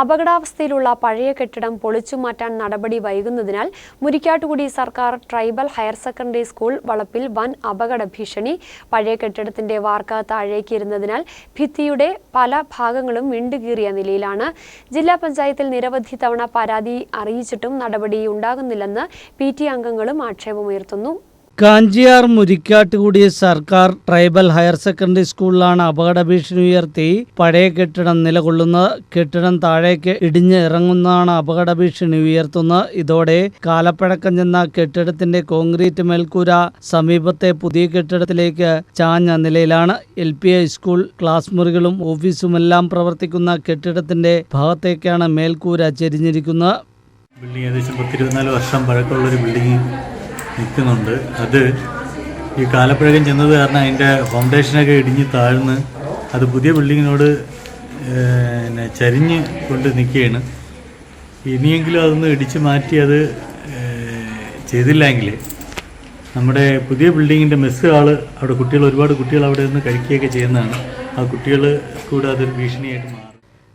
അപകടാവസ്ഥയിലുള്ള പഴയ കെട്ടിടം പൊളിച്ചു പൊളിച്ചുമാറ്റാൻ നടപടി വൈകുന്നതിനാൽ മുരിക്കാട്ടുകുടി സർക്കാർ ട്രൈബൽ ഹയർ സെക്കൻഡറി സ്കൂൾ വളപ്പിൽ വൻ അപകട ഭീഷണി. പഴയ കെട്ടിടത്തിന്റെ വാർക്ക താഴേക്ക് ഇരുന്നതിനാൽ ഭിത്തിയുടെ പല ഭാഗങ്ങളും വിണ്ടുകീറിയ നിലയിലാണ്. ജില്ലാ പഞ്ചായത്തിൽ നിരവധി തവണ പരാതി അറിയിച്ചിട്ടും നടപടി ഉണ്ടാകുന്നില്ലെന്ന് പി ടി അംഗങ്ങളും ആക്ഷേപമുയർത്തുന്നു. കാഞ്ചിയാർ മുരിക്കാട്ടുകുടി സർക്കാർ ട്രൈബൽ ഹയർ സെക്കൻഡറി സ്കൂളിലാണ് അപകട ഭീഷണി ഉയർത്തി പഴയ കെട്ടിടം നിലകൊള്ളുന്നത്. കെട്ടിടം താഴേക്ക് ഇടിഞ്ഞ് ഇറങ്ങുന്നതാണ് അപകട ഭീഷണി ഉയർത്തുന്നത്. ഇതോടെ കാലപ്പഴക്കം ചെന്ന കെട്ടിടത്തിന്റെ കോൺക്രീറ്റ് മേൽക്കൂര സമീപത്തെ പുതിയ കെട്ടിടത്തിലേക്ക് ചാഞ്ഞ നിലയിലാണ്. L P I school class മുറികളും ഓഫീസുമെല്ലാം പ്രവർത്തിക്കുന്ന കെട്ടിടത്തിന്റെ ഭാഗത്തേക്കാണ് മേൽക്കൂര ചെരിഞ്ഞിരിക്കുന്നത്. ബിൽഡിംഗ് ഏകദേശം പത്തിരുപത്തിനാല് വർഷം പഴക്കമുള്ള ഒരു ബിൽഡിംഗ്. നിൽക്കുന്നുണ്ട്. അത് ഈ കാലപ്പഴകം ചെന്നത് കാരണം അതിന്റെ ഫൗണ്ടേഷനൊക്കെ ഇടിഞ്ഞ് താഴ്ന്ന് അത് പുതിയ ബിൽഡിങ്ങിനോട് പിന്നെ ചരിഞ്ഞ് കൊണ്ട് നിൽക്കുകയാണ്. ഇനിയെങ്കിലും അതൊന്ന് ഇടിച്ച് മാറ്റി അത് ചെയ്തില്ലെങ്കിൽ നമ്മുടെ പുതിയ ബിൽഡിങ്ങിന്റെ മെസ്സ് ആൾ അവിടെ കുട്ടികൾ ഒരുപാട് കുട്ടികൾ അവിടെ നിന്ന് കഴിക്കുകയൊക്കെ ചെയ്യുന്നതാണ്. ആ കുട്ടികൾ കൂടെ അതൊരു ഭീഷണിയായിട്ട് മാറും.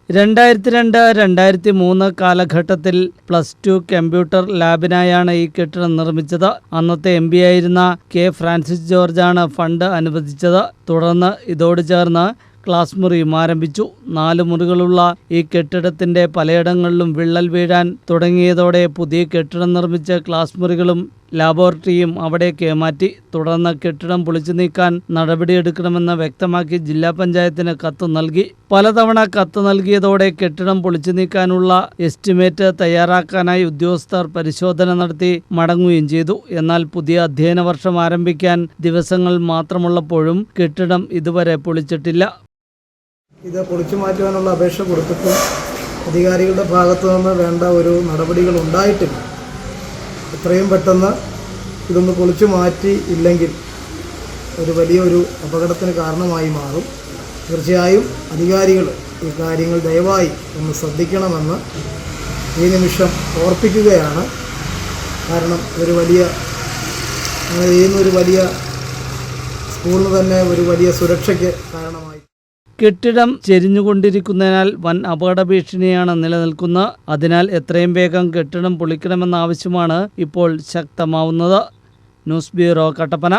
രണ്ടായിരത്തി രണ്ട് രണ്ടായിരത്തി മൂന്ന് കാലഘട്ടത്തിൽ പ്ലസ് ടു കമ്പ്യൂട്ടർ ലാബിനായാണ് ഈ കെട്ടിടം നിർമ്മിച്ചത്. അന്നത്തെ എം ആയിരുന്ന കെ ഫ്രാൻസിസ് ജോർജാണ് ഫണ്ട് അനുവദിച്ചത്. തുടർന്ന് ഇതോട് ചേർന്ന് ക്ലാസ് മുറിയും ആരംഭിച്ചു. നാല് മുറികളുള്ള ഈ കെട്ടിടത്തിന്റെ പലയിടങ്ങളിലും വിള്ളൽ വീഴാൻ തുടങ്ങിയതോടെ പുതിയ കെട്ടിടം നിർമ്മിച്ച ക്ലാസ് മുറികളും ലാബോറട്ടറിയും അവിടേക്ക് മാറ്റി. തുടർന്ന് കെട്ടിടം പൊളിച്ചു നീക്കാൻ നടപടിയെടുക്കണമെന്ന് വ്യക്തമാക്കി ജില്ലാ പഞ്ചായത്തിന് കത്ത് നൽകി. പലതവണ കത്ത് നൽകിയതോടെ കെട്ടിടം പൊളിച്ചു നീക്കാനുള്ള എസ്റ്റിമേറ്റ് തയ്യാറാക്കാനായി ഉദ്യോഗസ്ഥർ പരിശോധന നടത്തി മടങ്ങുകയും ചെയ്തു. എന്നാൽ പുതിയ അധ്യയന വർഷം ആരംഭിക്കാൻ ദിവസങ്ങൾ മാത്രമുള്ളപ്പോഴും കെട്ടിടം ഇതുവരെ പൊളിച്ചിട്ടില്ല. ഇത് പൊളിച്ചു മാറ്റുവാനുള്ള അപേക്ഷ കൊടുത്തിട്ടും അധികാരികളുടെ ഭാഗത്തു നിന്ന് വേണ്ട ഒരു നടപടികൾ ഉണ്ടായിട്ടില്ല. എത്രയും പെട്ടെന്ന് ഇതൊന്ന് പൊളിച്ചു മാറ്റി ഇല്ലെങ്കിൽ ഒരു വലിയൊരു അപകടത്തിന് കാരണമായി മാറും. തീർച്ചയായും അധികാരികൾ ഈ കാര്യങ്ങൾ ദയവായി ഒന്ന് ശ്രദ്ധിക്കണമെന്ന് ഈ നിമിഷം ഓർപ്പിക്കുകയാണ്. കാരണം ഒരു വലിയ ഒരു വലിയ സ്കൂളിന് തന്നെ ഒരു വലിയ സുരക്ഷയ്ക്ക് കാരണമായി കെട്ടിടം ചെരിഞ്ഞുകൊണ്ടിരിക്കുന്നതിനാൽ വൻ അപകട ഭീഷണിയാണ് നിലനിൽക്കുന്നത് അതിനാൽ എത്രയും വേഗം കെട്ടിടം പൊളിക്കണമെന്ന ആവശ്യമാണ് ഇപ്പോൾ ശക്തമാവുന്നത്. News bureau Kattappana.